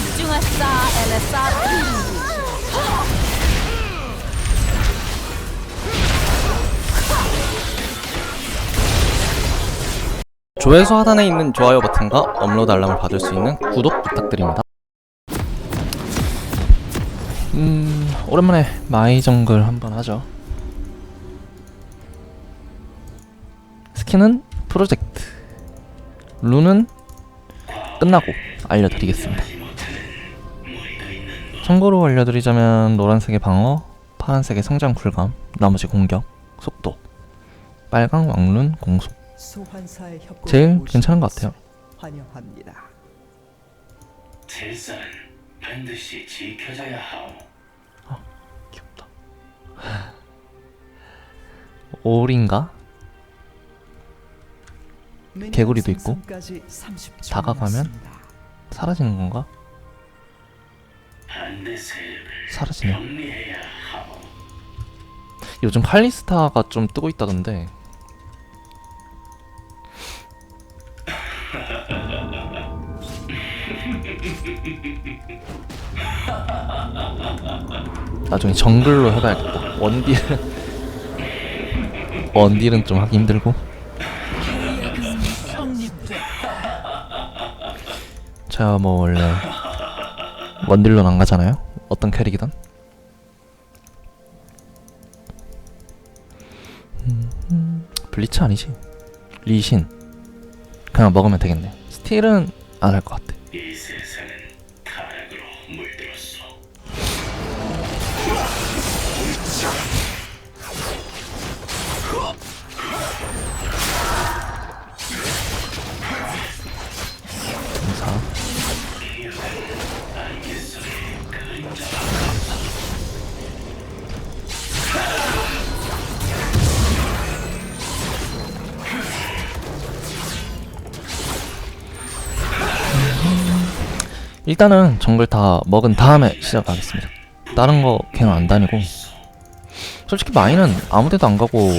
집중하사 엘레사 조회수 하단에 있는 좋아요 버튼과 업로드 알람을 받을 수 있는 구독 부탁드립니다. 음, 오랜만에 마이 정글 한번 하죠. 스킨은 프로젝트. 룬은 끝나고 알려드리겠습니다. 참고로 알려드리자면 노란색의 방어, 파란색의 성장 쿨감, 나머지 공격, 속도, 빨강 왕룬 공속. 제일 괜찮은 것 같아요. 환영합니다. 질서는 반드시 지켜져야 하오. 귀엽다. 올인가? 개구리도 있고, 생성까지 30초 다가가면. 사라지는 건가? 사라지네. 요즘 칼리스타가 좀 뜨고 있다던데. 나중에 정글로 해봐야겠다. 원딜은 원딜은 좀 하기 힘들고. 제가 뭐 원래 원딜로는 안 가잖아요. 어떤 캐릭이든. 블리츠 아니지? 리신 그냥 먹으면 되겠네 스틸은 안 할 것 같아 일단은 정글 다 먹은 다음에 시작하겠습니다. 다른 거 그냥 안 다니고. 솔직히 마이는 아무데도 안 가고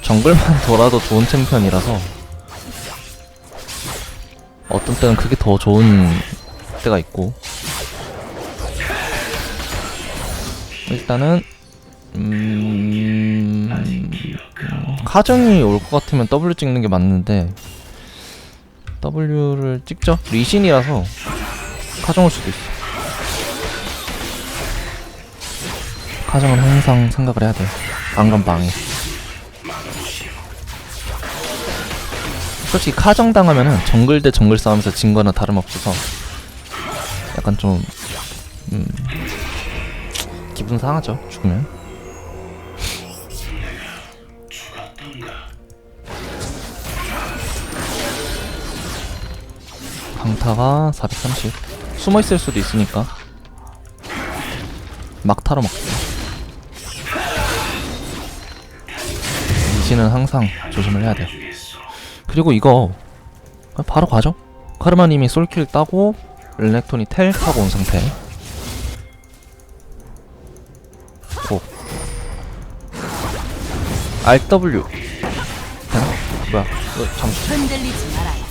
정글만 돌아도 좋은 챔피언이라서 어떤 때는 그게 더 좋은 때가 있고. 일단은 음... 카정이 올 것 같으면 W 찍는 게 맞는데 W를 찍죠? 리신이라서 카정 올 수도 있어. 카정은 항상 생각을 해야 안 그럼 망해 솔직히 카정 당하면은 정글 대 정글 싸움에서 진 거나 다름없어서 약간 좀 음, 기분 상하죠 죽으면 강타가 430 숨어 있을 수도 있으니까. 막 타러 먹고 이지는 항상 조심을 해야 돼요. 그리고 이거 바로 가죠? 카르마님이 솔킬 따고 르넥톤이 텔 타고 온 상태. 고. RW 되나? 뭐야? 이거 잠시. 흔들리지 말아요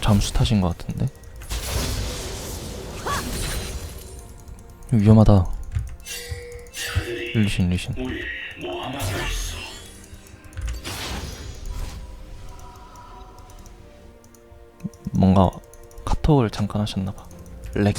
잠수 타신 것 같은데? 위험하다. 리신 리신. 뭔가 카톡을 잠깐 하셨나봐. 렉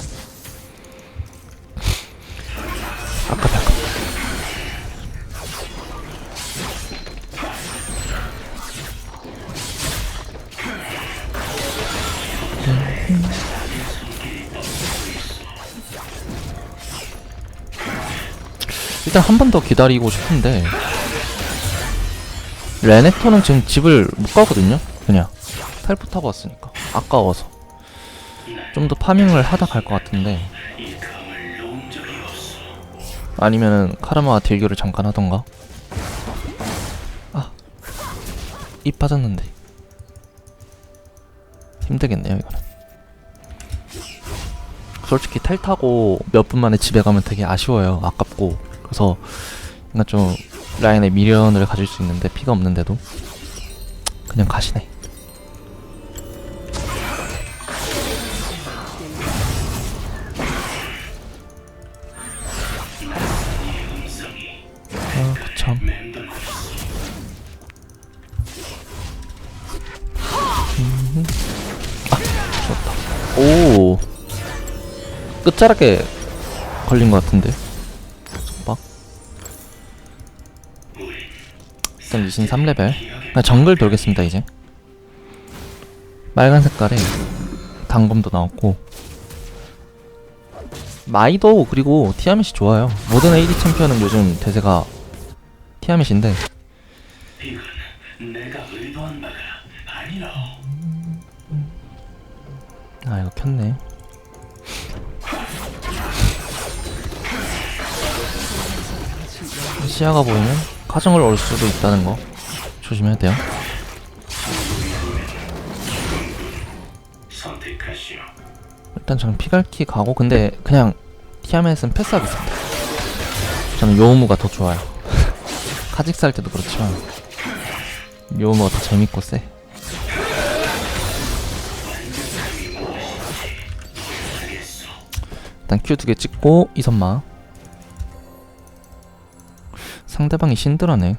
일단 한 번 더 기다리고 싶은데 레넥톤은 지금 집을 못 가거든요. 그냥 탈포 타고 왔으니까 아까워서 좀 더 파밍을 하다 갈 것 같은데. 아니면은 카르마와 딜교를 잠깐 하던가? 아입 빠졌는데. 힘들겠네요 이거는. 솔직히 텔 타고 몇 분 만에 집에 가면 되게 아쉬워요 아깝고 그래서 그러니까 좀 라인에 미련을 가질 수 있는데 피가 없는데도 그냥 가시네. 아, 참. 음. 아. 끝자락에 걸린 것 같은데. 일단 리신 3레벨. 그냥 정글 돌겠습니다, 이제. 빨간 색깔에 단검도 나왔고. 마이도 그리고 티아멧이 좋아요. 모든 AD 챔피언은 요즘 대세가 티아멧인데 아 이거 켰네. 시야가 보이면 가정을 올 수도 있다는 거 조심해야 돼요. 일단 저는 피갈키 가고 근데 그냥 티아멧은 패스하겠습니다. 저는 요우무가 더 좋아요. 카직스 할 때도 그렇지만 요우무가 더 재밌고 세. 일단 Q 두 개 찍고 이선마. 상대방이 신드라네.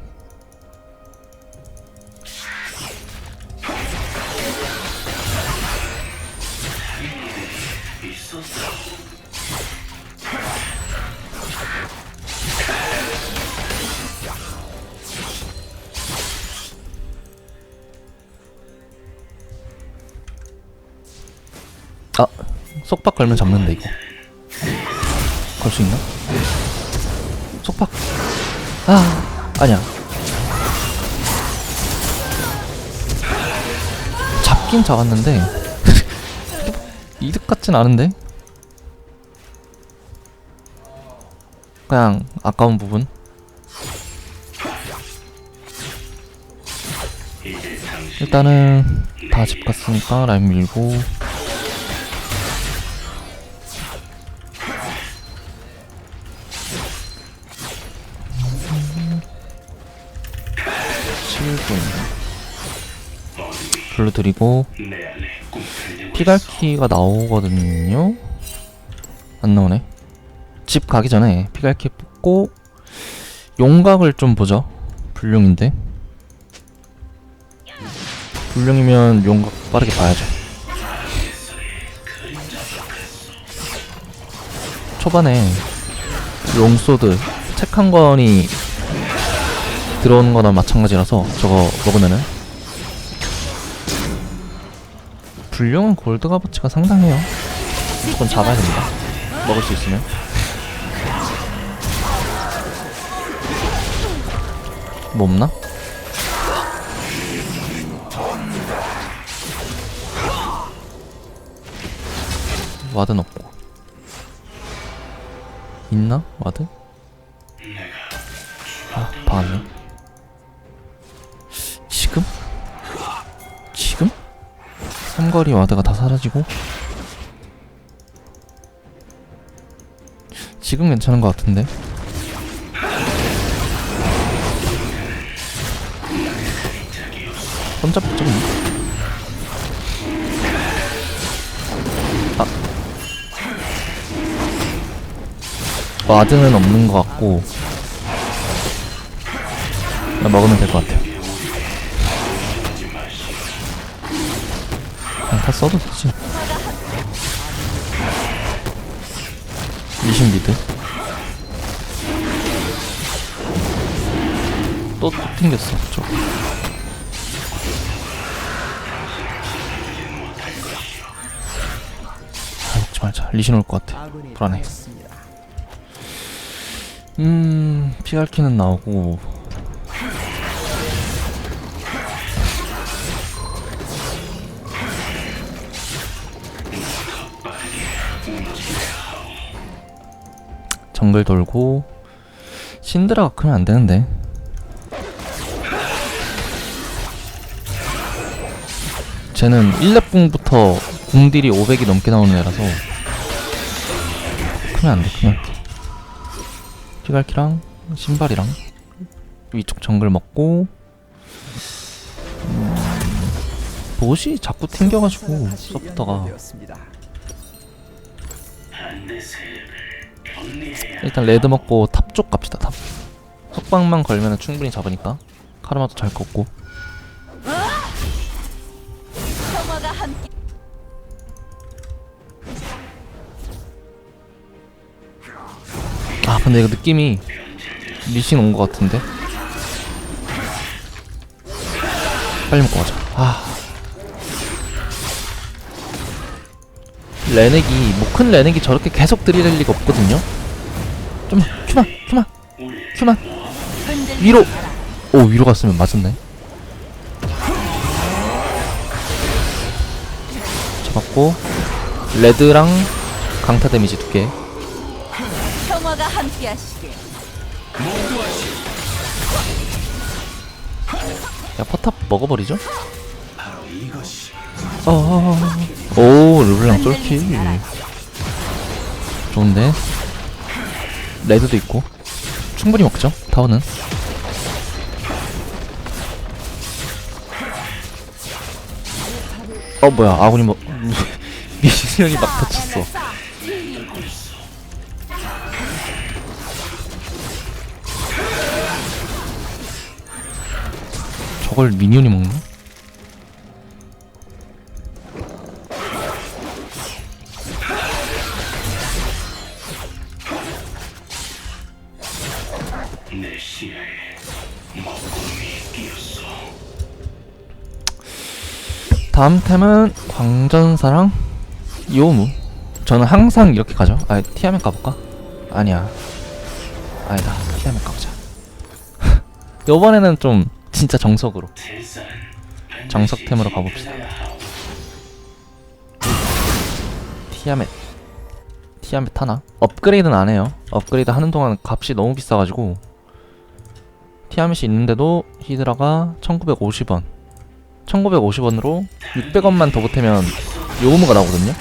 아 속박 걸면 잡는데 이거 걸 수 있나? 속박 아. 아니야. 잡긴 잡았는데 이득 같진 않은데? 그냥 아까운 부분? 일단은 다 집 갔으니까 라인 밀고 블루 드리고 내 안에 꿈틀대고 피갈키가 나오거든요. 안 나오네. 집 가기 전에 피갈키 뽑고 용각을 좀 보죠. 불룡인데. 불룡이면 용각 빠르게 봐야죠. 초반에 롱소드 책 한 권이 들어오는 거나 마찬가지라서 저거 먹으면은 불룡은 골드 값어치가 상당해요 무조건 잡아야 됩니다 먹을 수 있으면 뭐 없나? 와드는 없고 있나? 와드? 아, 지금? 지금? 삼거리 와드가 다 사라지고? 지금 괜찮은 것 같은데? 붙죠 아. 와드는 없는 것 같고. 먹으면 될 것 같아요 다 써도 되지. 리신 미드? 또, 또 튕겼어 저 아, 먹지 말자. 리신 올 것 같아. 불안해. 음 피갈키는 나오고 정글 돌고 신드라가 크면 안 되는데. 쟤는 1렙 궁부터 궁딜이 500이 넘게 나오는 애라서 크면 안돼 크면. 피갈키랑 신발이랑 위쪽 정글 먹고 음, 보시 자꾸 튕겨가지고 서프터가 일단 레드 먹고 탑 쪽 갑시다 탑. 속박만 걸면 충분히 잡으니까. 카르마도 잘 함께. 아 근데 이거 느낌이 리신 온 것 같은데? 빨리 먹고 가자. 아. 레넥이 뭐 큰 레넥이 저렇게 계속 들이댈 리가 없거든요 좀 큐만 큐만 큐만 위로. 오 위로 갔으면 맞았네 잡았고 레드랑 강타 데미지 두개 평화가 함께하시길. 야 포탑 먹어버리죠? 이것이 어, 오 르블랑 마라. 좋은데 레드도 있고. 충분히 먹죠 타워는. 어 뭐야 아군이 뭐 미신형이 막 터쳤어. 저걸 미니언이 먹네? 다음 템은 광전사랑? 요무. 저는 항상 이렇게 가죠. 아 티아멧 가볼까? 아니야. 아니다. 티아멧 가보자. 요번에는 좀 진짜 정석으로. 정석템으로 가봅시다. 티아멧 티아멧 하나? 업그레이드는 안 해요. 업그레이드 하는 동안 값이 너무 비싸가지고. 티아멧이 있는데도 히드라가 1950원 1950원으로 600원만 더 보태면 요무가 나오거든요?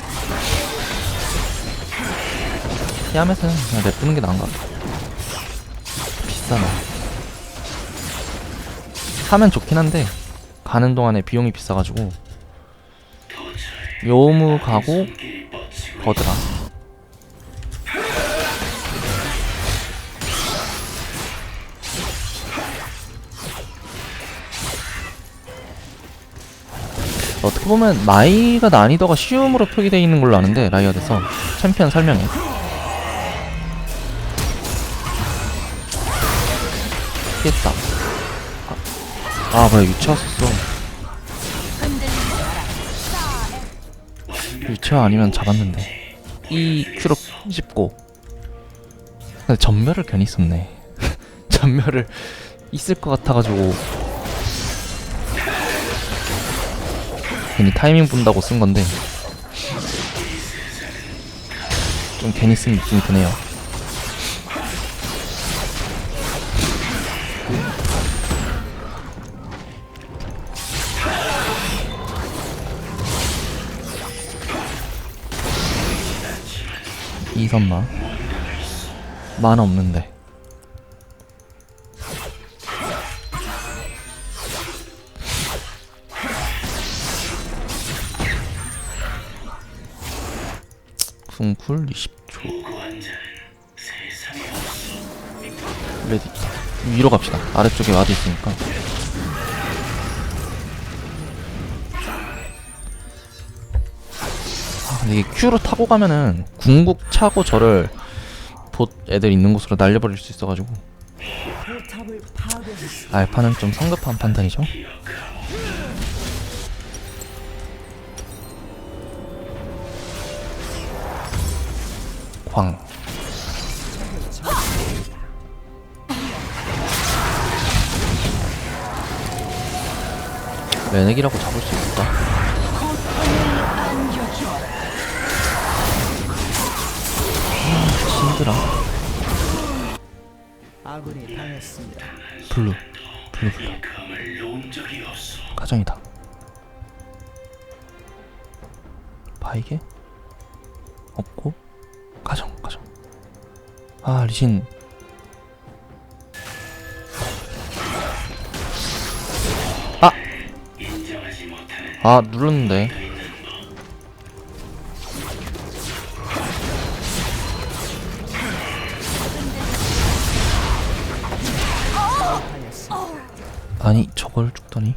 티아멧은 그냥 냅두는 게 나은 것 같아. 비싸네. 사면 좋긴 한데 가는 동안에 비용이 비싸가지고 요무 가고 버드라 어떻게 보면 나이가 난이도가 쉬움으로 표기되어 있는 걸로 아는데 라이어드에서 챔피언 설명에. 피했다. 아, 아 뭐야 마라. 위치화 아니면 잡았는데. 이 큐로 씹고 전멸을 괜히 썼네. 전멸을 있을 것 같아가지고 괜히 타이밍 본다고 쓴 건데. 좀 괜히 쓴 느낌이 드네요. 이선마. 만화 없는데 궁쿨 20초. 무고한 자는 세상에 없어 레디. 위로 갑시다. 아래쪽에 와드 있으니까. 아 근데 이게 Q로 타고 가면은 궁극 차고 저를 봇 애들 있는 곳으로 날려버릴 수 있어가지고. 알파는 좀 성급한 판단이죠 광 레넥이라고 잡을 수 있을까? 신드라 아군이 당했습니다. 블루 블루 블루 가정이다 바이게? 없고 가정 가정. 아 리신. 아! 아 눌렀는데. 아니 저걸 죽더니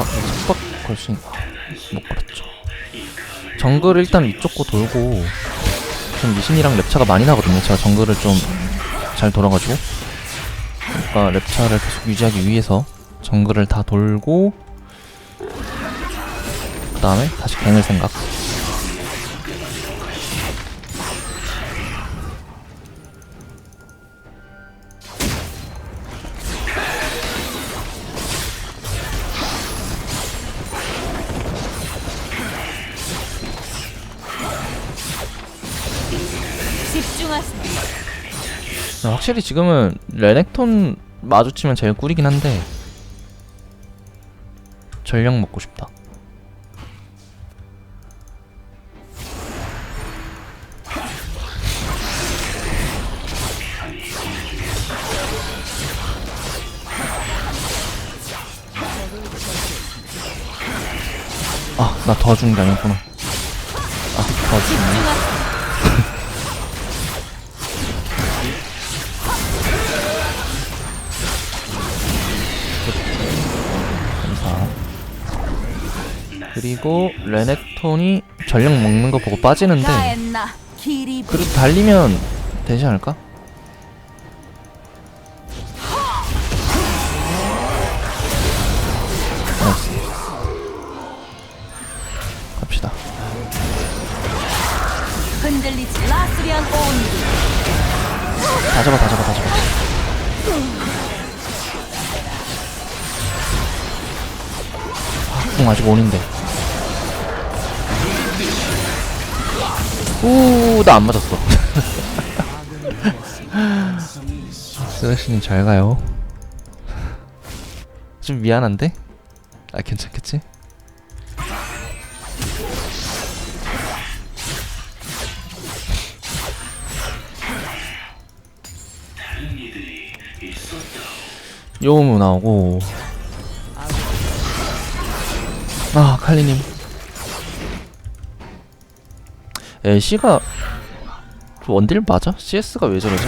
아 이거 빡 걸수 못 걸었죠. 정글 일단 위쪽 거 돌고 좀 미신이랑 랩차가 많이 나거든요. 제가 정글을 좀 잘 돌아가지고. 그러니까 랩차를 계속 유지하기 위해서 정글을 다 돌고 그 다음에 다시 갱을 생각 확실히 지금은 레넥톤 마주치면 제일 꿀이긴 한데 전력 먹고 싶다 아, 나 도와주는 게 아니었구나. 아, 도와주네. 그리고 레넥톤이 전력 먹는 거 보고 빠지는데 그래도 달리면 되지 않을까? 나이스. 갑시다. 다 잡아, 다 잡아, 다 잡아. 아, 궁 아직 온인데. 우, 나안 맞았어. 쓰레쉬님 잘 가요. 좀 미안한데? 아, 괜찮겠지? 요무 나오고 아 칼리님 애쉬가 원딜 맞아? CS가 왜 저러지?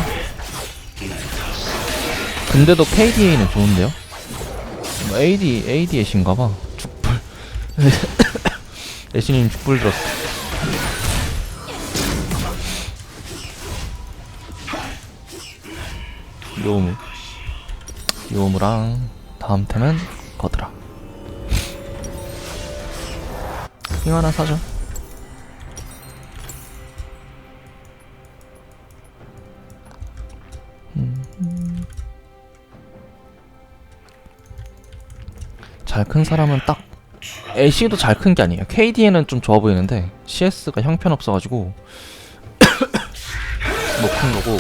근데도 KDA는 좋은데요? 뭐 AD, AD 애쉬인가봐 죽불 애쉬님 죽불 들었어 요무 요무랑 다음 템은 거드라 핑 하나 사죠 잘 큰 사람은 딱 애쉬도 잘 큰 게 아니에요 KD에는 좀 좋아 보이는데 CS가 형편없어가지고 못 큰 거고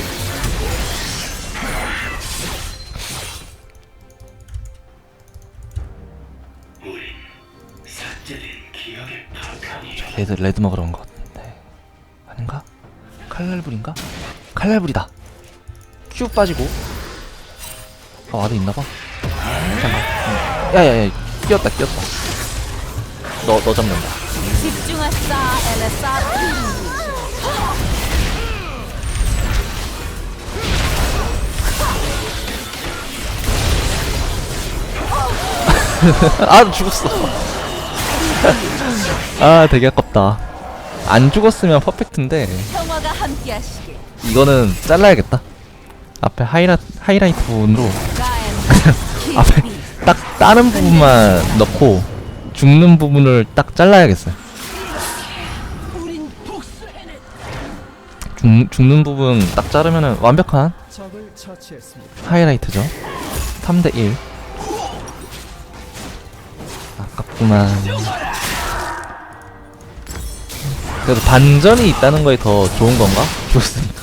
레드 레드 먹으러 온 것 같은데 아닌가? 칼날불인가? 칼날불이다. 큐 빠지고. 아 와드 있나봐. 잠깐. 야야야 끼었다 끼었다. 너 너 잡는다. 집중하사 아 죽었어. 아 되게 아깝다. 안 죽었으면 퍼펙트인데 평화가 함께하시길. 이거는 잘라야겠다. 앞에 하이라 하이라이트 부분으로 앞에 딱 다른 부분만 넣고 죽는 부분을 딱 잘라야겠어요. 죽, 죽는 부분 딱 자르면은 완벽한. 하이라이트죠. 3대 1. 아깝구만. 그래도 반전이 있다는 거에 더 좋은 건가? 좋습니다.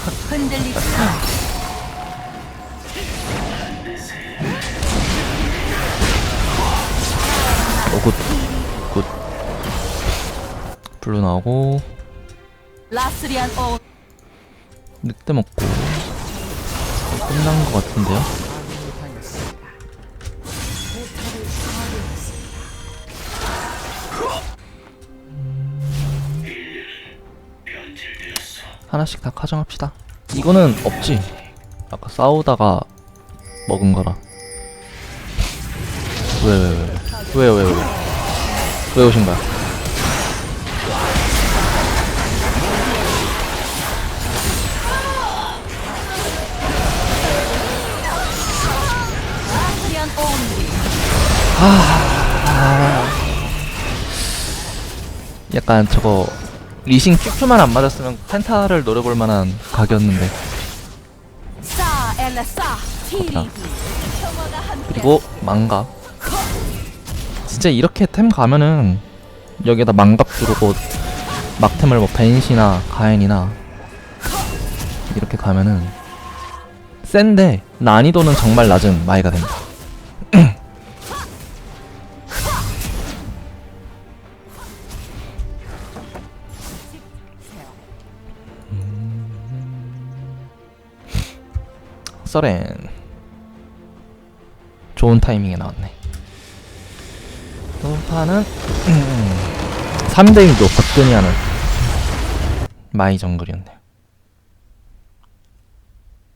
블루 나오고 라스리안 오 늑대 먹고 끝난 것 같은데요? 하나씩 다 가정합시다. 이거는 없지. 아까 싸우다가 먹은 거라. 왜, 왜, 왜, 왜, 왜, 왜, 왜, 왜 오신 거야? 약간 저거 리싱 큐큐만 안 맞았으면 펜타를 노려볼 만한 각이었는데. 함께. 그리고 망갑 진짜 이렇게 템 가면은 여기에다 망갑 두르고 막템을 뭐 벤시나 가엔이나 이렇게 가면은 센데 난이도는 정말 낮은 마이가 됩니다 써렌 좋은 타이밍에 나왔네 또파는 3대1도 거뜬히 하는 마이 정글이었네요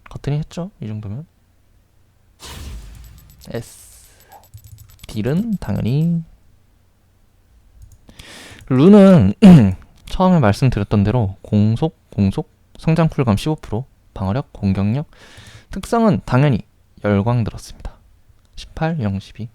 거뜬히 했죠? 이 정도면 S 딜은 당연히 룬은 처음에 말씀드렸던 대로 공속, 공속, 성장 쿨감 15%, 방어력, 공격력, 특성은 당연히 열광 들었습니다. 18, 0, 12.